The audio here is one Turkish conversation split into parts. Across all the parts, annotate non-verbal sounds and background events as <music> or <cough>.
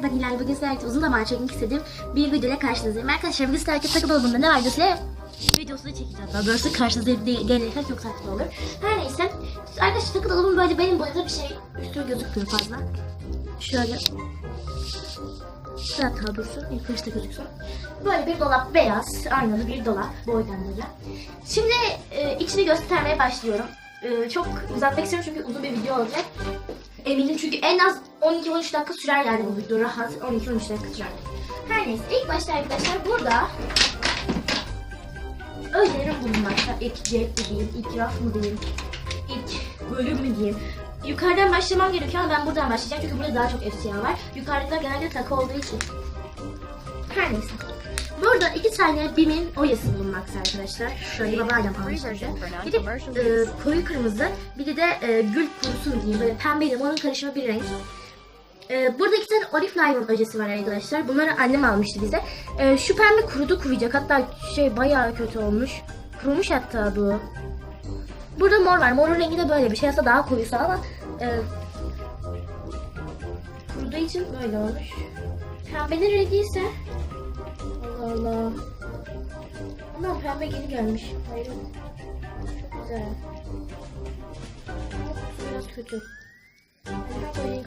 arkadaşlar ben Hilal. Bugün sizlerle uzun zaman çekmek istediğim bir videoyla karşınızdayım. Arkadaşlar bugün sizlerle takı dolabında ne var diye videosunu çekeceğiz. Daha doğrusu karşınızda de- gelirken çok saçma olur. Her neyse. Arkadaşlar takı dolabım böyle benim boyunda bir şey. Üstü gözükmüyor fazla. Şöyle. Dursun. İlk başta gözüksün. Böyle bir dolap beyaz. Aynalı bir dolap. Boydan böyle. Şimdi e, içini göstermeye başlıyorum. E, çok uzatmak istiyorum çünkü uzun bir video olacak. Eminim çünkü en az 12-13 dakika sürer yani bu video rahat 12-13 dakika sürer. Her neyse ilk başta arkadaşlar burada öğelerim bulunmakta. İlk cep diyeyim, ilk raf mı diyeyim, ilk bölüm mü diyeyim. Yukarıdan başlamam gerekiyor ama ben buradan başlayacağım çünkü burada daha çok eşya var. Yukarıda genelde takı olduğu için. Her neyse. Burada iki tane BİM'in oyası bulunmakta arkadaşlar. Şöyle babayla almıştım. Bir de e, koyu kırmızı, bir de e, gül kurusu diyeyim böyle pembe limonun karışımı bir renk. E, burada iki tane Limon öcesi var arkadaşlar. Bunları annem almıştı bize. E, şu pembe kurudu kuruyacak. Hatta şey bayağı kötü olmuş. Kurumuş hatta bu. Burada mor var. Morun rengi de böyle bir şey. Aslında daha koyusu ama e, kuruduğu için böyle olmuş. Pembenin rengi ise Allah. Ama pembe geri gelmiş. Hayır. Çok güzel. Biraz kötü. Mi?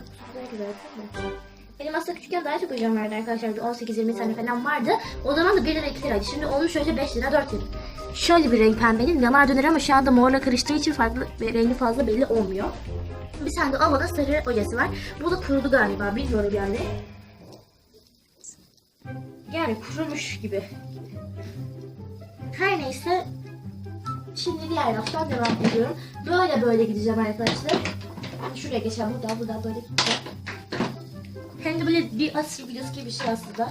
Benim aslında küçükken daha çok hocam vardı arkadaşlar. Bir 18-20 tane falan vardı. O zaman da 1 lira 2 liraydı. Şimdi olmuş şöyle 5 lira 4 lira. Şöyle bir renk pembenin. Yanar döner ama şu anda morla karıştığı için farklı rengi fazla belli olmuyor. Bir tane de ovada sarı oyası var. Bu da kurudu galiba. Bilmiyorum yani. Yani kurumuş gibi. Her neyse. Şimdi diğer raftan devam ediyorum. Böyle böyle gideceğim arkadaşlar. Şuraya geçeceğim. Buradan buradan böyle gideceğim. Hem de böyle bir asır videosu gibi bir şey aslında.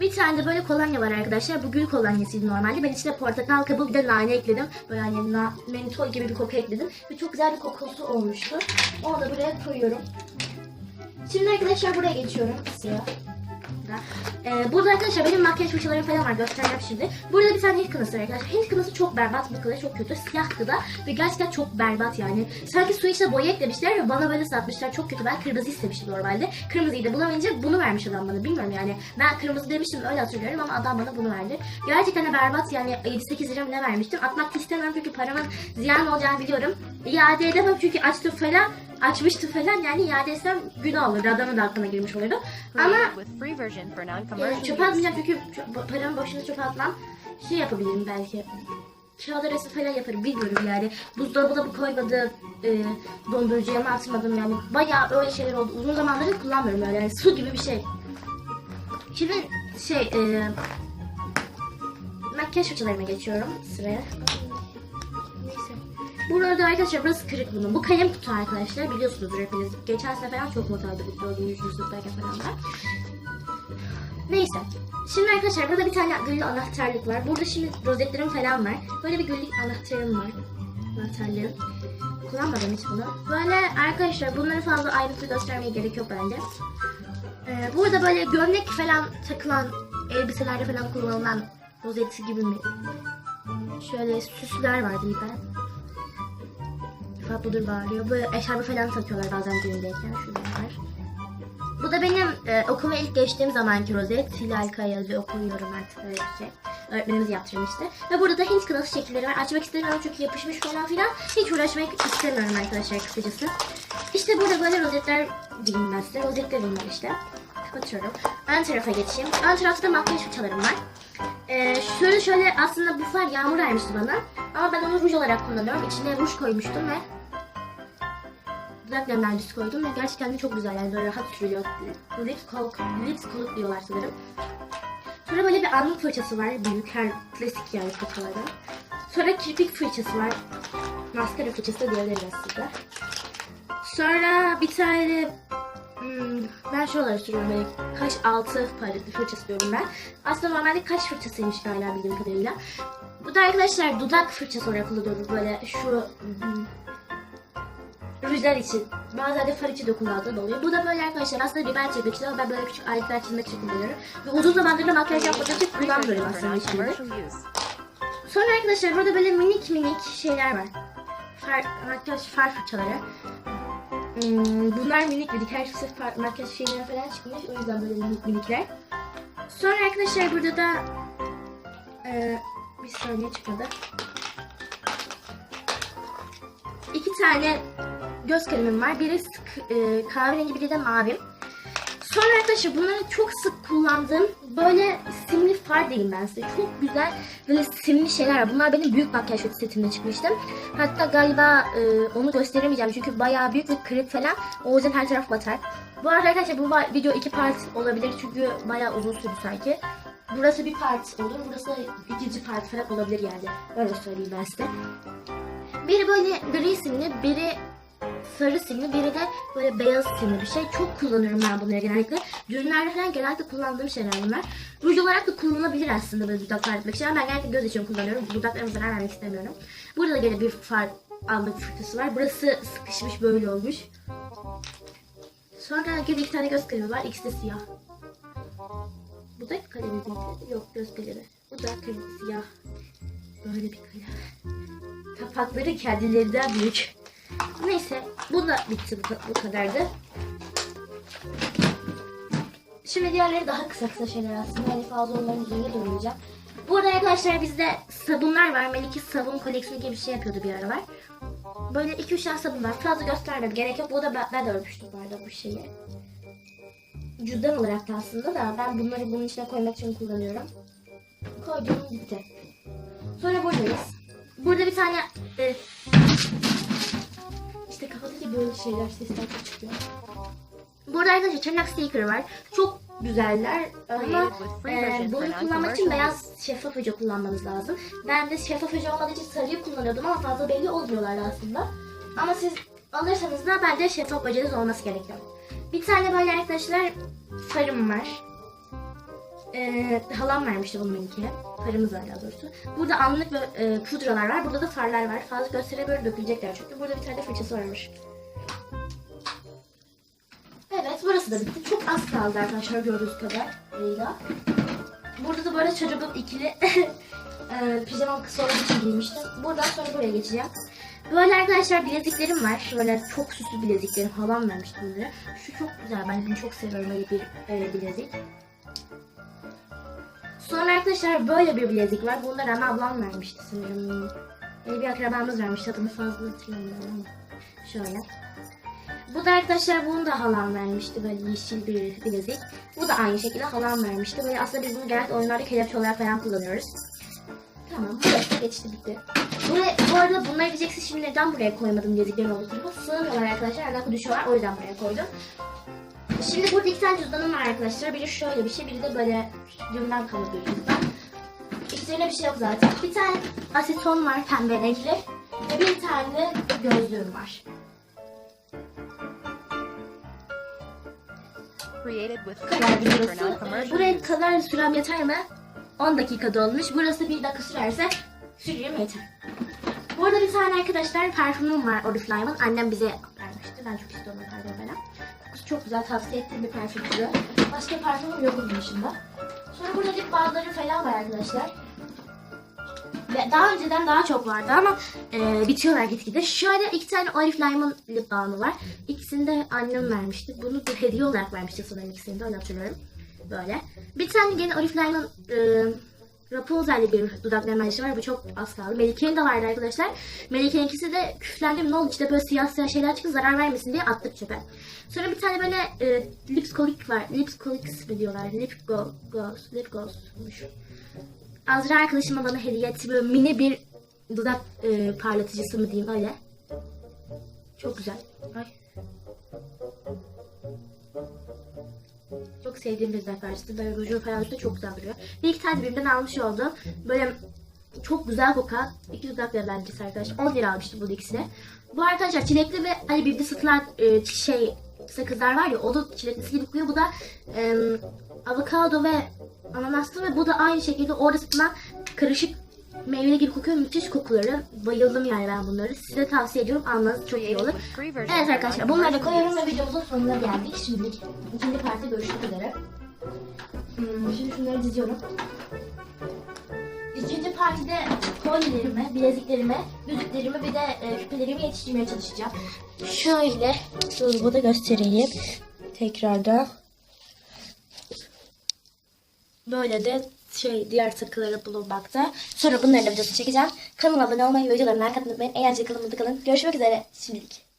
Bir tane de böyle kolonya var arkadaşlar. Bu gül kolonyasıydı normalde. Ben içine portakal kabuğu bir de nane ekledim. Böyle hani mentol gibi bir koku ekledim. Ve çok güzel bir kokusu olmuştu. Onu da buraya koyuyorum. Şimdi arkadaşlar buraya geçiyorum. Siyah. Ee, burada arkadaşlar benim makyaj fırçalarım falan var göstereceğim şimdi. Burada bir tane Hint kınası var arkadaşlar. Hint kınası çok berbat bu kadar çok kötü. Siyahtı da ve gerçekten çok berbat yani. Sanki su içine boya eklemişler ve bana böyle satmışlar. Çok kötü. Ben kırmızı istemiştim normalde. Kırmızıyı da bulamayınca bunu vermiş adam bana. Bilmiyorum yani. Ben kırmızı demiştim öyle hatırlıyorum ama adam bana bunu verdi. Gerçekten de berbat yani 7-8 lira ne vermiştim. Atmak istemem çünkü paramın ziyan olacağını biliyorum. İade edemem çünkü açtı falan açmıştı falan yani iade etsem günah olur. Adamın da aklına girmiş olurdu. Ama non-commercial çöpe atmayacağım çünkü çö- paramı boşuna çöpe atmam. Şey yapabilirim belki. Kağıt arası falan yaparım bilmiyorum yani. Buzdolabı da bu koymadı. E, dondurucuya mı atmadım yani. Bayağı öyle şeyler oldu. Uzun zamandır kullanmıyorum. Yani su gibi bir şey. Şimdi şey e, makyaj fırçalarıma geçiyorum sıraya. Burada arkadaşlar burası kırık bunun. Bu kalem kutu arkadaşlar biliyorsunuzdur hepiniz. Geçen falan çok bu 4. 3. sınıftayken falan da. Neyse. Şimdi arkadaşlar burada bir tane güllü anahtarlık var. Burada şimdi rozetlerim falan var. Böyle bir güllü anahtarım var. Anahtarlığım. Kullanmadım hiç bunu. Böyle arkadaşlar bunları fazla ayrıntılı göstermeye gerek yok bence. Ee, burada böyle gömlek falan takılan elbiselerde falan kullanılan rozeti gibi mi? Şöyle süsler var değil ben. Fatma dur bağırıyor. Böyle eşarpı falan takıyorlar bazen düğündeyken. Var. Bu da benim e, okula ilk geçtiğim zamanki rozet. Hilal Kaya yazıyor okumuyorum artık şey. Öğretmenimiz yaptırmıştı. Ve burada da Hint kınası şekilleri var. Açmak istemiyorum çünkü yapışmış falan filan. Hiç uğraşmak istemiyorum arkadaşlar kısacası. İşte burada böyle rozetler size. Rozetlerim var işte. Kapatıyorum. Ön tarafa geçeyim. Ön tarafta makyaj fırçalarım var. Ee, şöyle şöyle aslında bu far yağmur vermişti bana. Ama ben onu ruj olarak kullanıyorum. İçine ruj koymuştum ve dudak nemlendirici koydum ve gerçekten de çok güzel yani böyle rahat sürüyor. Lips Colk, Lips Colk diyorlar sanırım. Sonra böyle bir alnı fırçası var. Büyük her klasik yani fırçalardan. Sonra kirpik fırçası var. Maskara fırçası da diyebiliriz aslında. Sonra bir tane hmm, ben şuralara sürüyorum böyle kaş altı fırçası diyorum ben. Aslında normalde kaş fırçasıymış galiba bildiğim kadarıyla. Bu da arkadaşlar dudak fırçası olarak kullanıyoruz böyle şu rujlar için. Bazen de far için de kullandığım oluyor. Bu da böyle arkadaşlar aslında biber çekmek için ama ben böyle küçük aletler çizmek için kullanıyorum. Ve uzun zamandır da makyaj yapmadığım için kullanmıyorum aslında hiçbirini. Sonra arkadaşlar burada böyle minik minik şeyler var. Far, makyaj far fırçaları. Hmm, bunlar minik minik. Her sırf farklı makyaj şeyleri falan çıkmış. O yüzden böyle minik minikler. Sonra arkadaşlar burada da e, bir saniye çıkmadı. İki tane göz kalemim var. Biri sık, e, kahverengi biri de mavi. Sonra arkadaşlar bunları çok sık kullandığım böyle simli far diyeyim ben size. Çok güzel böyle simli şeyler var. Bunlar benim büyük makyaj setimde çıkmıştı. Hatta galiba e, onu gösteremeyeceğim çünkü bayağı büyük ve kırık falan. O yüzden her taraf batar. Bu arada arkadaşlar bu video iki part olabilir çünkü bayağı uzun sürdü sanki. Burası bir part olur, burası ikinci part falan olabilir yani. Öyle söyleyeyim ben size. Biri böyle gri simli, biri sarı simli, biri de böyle beyaz simli bir şey. Çok kullanıyorum ben bunları genellikle. Düğünlerde falan genellikle kullandığım şeyler bunlar. Ruj olarak da kullanılabilir aslında böyle dudaklar etmek için. Ama ben genellikle göz için kullanıyorum. Dudaklarıma zarar vermek istemiyorum. Burada da gene bir far aldık fırçası var. Burası sıkışmış böyle olmuş. Sonra gene iki tane göz kalemi var. İkisi de siyah. Bu da kalemi miydi? Yok göz kalemi. Bu da kalemi siyah. Böyle bir kalem. Kapakları kendilerinden büyük. Neyse bu da bitti bu, bu kadardı. Şimdi diğerleri daha kısa kısa şeyler aslında. Yani fazla onların üzerine durmayacağım. Burada arkadaşlar bizde sabunlar var. Melike sabun koleksiyonu gibi bir şey yapıyordu bir aralar. Böyle 2-3 tane sabun var. Fazla göstermem gerek yok. Bu da ben, ben de örmüştüm bu arada bu şeyi. Cüzdan olarak da aslında da ben bunları bunun içine koymak için kullanıyorum. Koydum gitti. Sonra buradayız. Burada bir tane e, işte kafadaki böyle şeyler sesler çıkıyor. Burada arkadaşlar tırnak sticker var. Çok güzeller ama e, bunu kullanmak için beyaz şeffaf hoca kullanmanız lazım. Ben de şeffaf hoca olmadığı için sarıyı kullanıyordum ama fazla belli olmuyorlar aslında. Ama siz alırsanız da bence şeffaf hocanız olması gerekiyor. Bir tane böyle arkadaşlar farım var. Ee, halam vermişti bunu benimki. Farımız var daha doğrusu. Burada anlık ve e, pudralar var. Burada da farlar var. Fazla gösteremiyorum dökülecekler çünkü. Burada bir tane de fırçası varmış. Evet burası da bitti. Çok az kaldı arkadaşlar gördüğünüz kadarıyla. Burada da böyle çocuğum ikili <laughs> e, pijamam kısa olduğu için giymiştim. Buradan sonra buraya geçeceğim. Böyle arkadaşlar bileziklerim var. Böyle çok süslü bileziklerim. Halam vermişti bunları. Şu çok güzel. Ben bunu çok seviyorum böyle bir e, bilezik. Sonra arkadaşlar böyle bir bilezik var. Bunu da Rana ablam vermişti sanırım. Yani bir akrabamız vermişti. Adını fazla hatırlamıyorum ama. Şöyle. Bu da arkadaşlar bunu da halam vermişti. Böyle yeşil bir bilezik. Bu da aynı şekilde halam vermişti. Böyle aslında biz bunu genelde oyunlarda kelepçe olarak falan kullanıyoruz. Tamam. Geçti bitti. Buraya, bu arada bunları diyeceksiniz şimdi neden buraya koymadım olduğu tarafa. Sığmıyorlar arkadaşlar. Arada düşüyorlar. O yüzden buraya koydum. Şimdi burada iki tane cüzdanım var arkadaşlar. Biri şöyle bir şey, biri de böyle düğümden kalı bir cüzdan. İçlerinde bir şey yok zaten. Bir tane aseton var pembe renkli. Ve bir tane de gözlüğüm var. Created with Buraya kadar sürem yeter mi? 10 dakikada olmuş. Burası bir dakika sürerse sürüyorum yeter. Bu arada bir tane arkadaşlar parfümüm var Oriflame'ın. Annem bize vermişti. Ben çok istiyorum o parfümü falan. Çok güzel tavsiye ettiğim bir parfüm türü. Başka parfümüm yok bunun dışında. Sonra burada lip balmları falan var arkadaşlar. Ve daha önceden daha çok vardı ama e, bitiyorlar gitgide. Şöyle iki tane Oriflame'ın lip balmı var. İkisini de annem vermişti. Bunu da hediye olarak vermişti sanırım ikisini de öyle hatırlıyorum. Böyle. Bir tane gene Oriflame'ın e, Rapunzel'li bir dudak nemlendirici var. Bu çok az kaldı. Melike'nin de vardı arkadaşlar. Melike'ninkisi de küflendi mi ne oldu işte böyle siyah siyah şeyler çıktı zarar vermesin diye attık çöpe. Sonra bir tane böyle e, lips kolik var. Lips kolik mi diyorlar? Lip go, gloss. Lip gloss'muş. Azra arkadaşıma bana hediye etti. Böyle mini bir dudak e, parlatıcısı mı diyeyim öyle. Çok güzel. Ay. Sevdiğim bir parçası. Böyle ruju falan üstüne çok güzel duruyor. Bir iki tane birbirinden almış oldum. Böyle çok güzel kokan iki dudak nemlendiricisi arkadaşlar. 10 lira almıştım bu ikisi de. Bu arkadaşlar çilekli ve hani bir de satılan e, şey sakızlar var ya o da çileklisi gibi kokuyor. Bu da e, avokado ve ananaslı ve bu da aynı şekilde orada satılan karışık meyveli gibi kokuyor. Müthiş kokuları. Bayıldım yani ben bunları. Size tavsiye ediyorum. Almanız çok iyi olur. Evet arkadaşlar bunları da koyuyorum ve videomuzun sonuna geldik. Şimdilik ikinci parti görüşmek üzere. Hmm, şimdi şunları diziyorum. İkinci partide kolyelerimi, bileziklerimi, yüzüklerimi bir de e, küpelerimi yetiştirmeye çalışacağım. Şöyle dolabı da göstereyim. Tekrardan. Böyle de şey diğer takıları bulunmakta. Sonra bunların da videosunu çekeceğim. Kanalıma abone olmayı ve videolarımı like atmayı unutmayın. Eğlenceli kalın, kalın. Görüşmek üzere şimdilik.